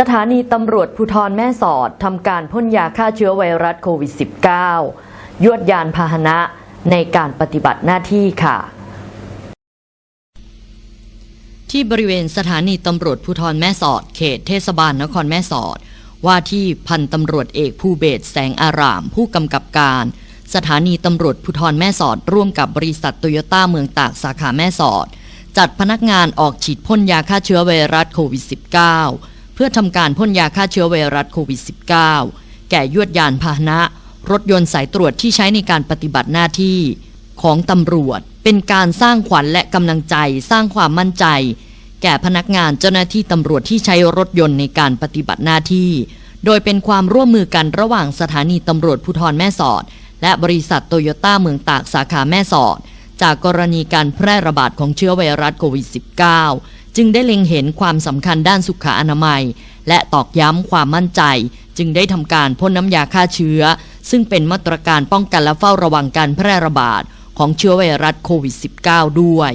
สถานีตำรวจภูธรแม่สอดทำการพ่นยาฆ่าเชื้อไวรัสโควิด -19 ยวดยานพาหนะในการปฏิบัติหน้าที่ค่ะ ที่บริเวณสถานีตำรวจภูธรแม่สอด เขตเทศบาลนครแม่สอด ว่าที่พันตำรวจเอกภูเบศแสงอาราม ผู้กำกับการ สถานีตำรวจภูธรแม่สอด ร่วมกับบริษัทโตโยต้าเมืองตากสาขาแม่สอด จัดพนักงานออกฉีดพ่นยาฆ่าเชื้อไวรัสโควิด -19 เพื่อทำการพ่นยาฆ่าเชื้อไวรัสโควิด -19 แก่ยวดยานพาหนะ รถยนต์สายตรวจที่ใช้ในการปฏิบัติหน้าที่ของตำรวจ เป็นการสร้างขวัญและกำลังใจ สร้างความมั่นใจ แก่พนักงานเจ้าหน้าที่ตำรวจที่ใช้รถยนต์ในการปฏิบัติหน้าที่ โดยเป็นความร่วมมือกันระหว่างสถานีตำรวจภูธรแม่สอด และบริษัทโตโยต้าเมืองตากสาขาแม่สอด จากกรณีการแพร่ระบาดของเชื้อไวรัสโควิด -19 จึงได้เล็งเห็นความสำคัญด้านสุขอนามัย และตอกย้ำความมั่นใจ จึงได้ทำการพ่นน้ำยาฆ่าเชื้อ ซึ่งเป็นมาตรการป้องกันและเฝ้าระวังการแพร่ระบาดของเชื้อไวรัสโควิด -19 ด้วย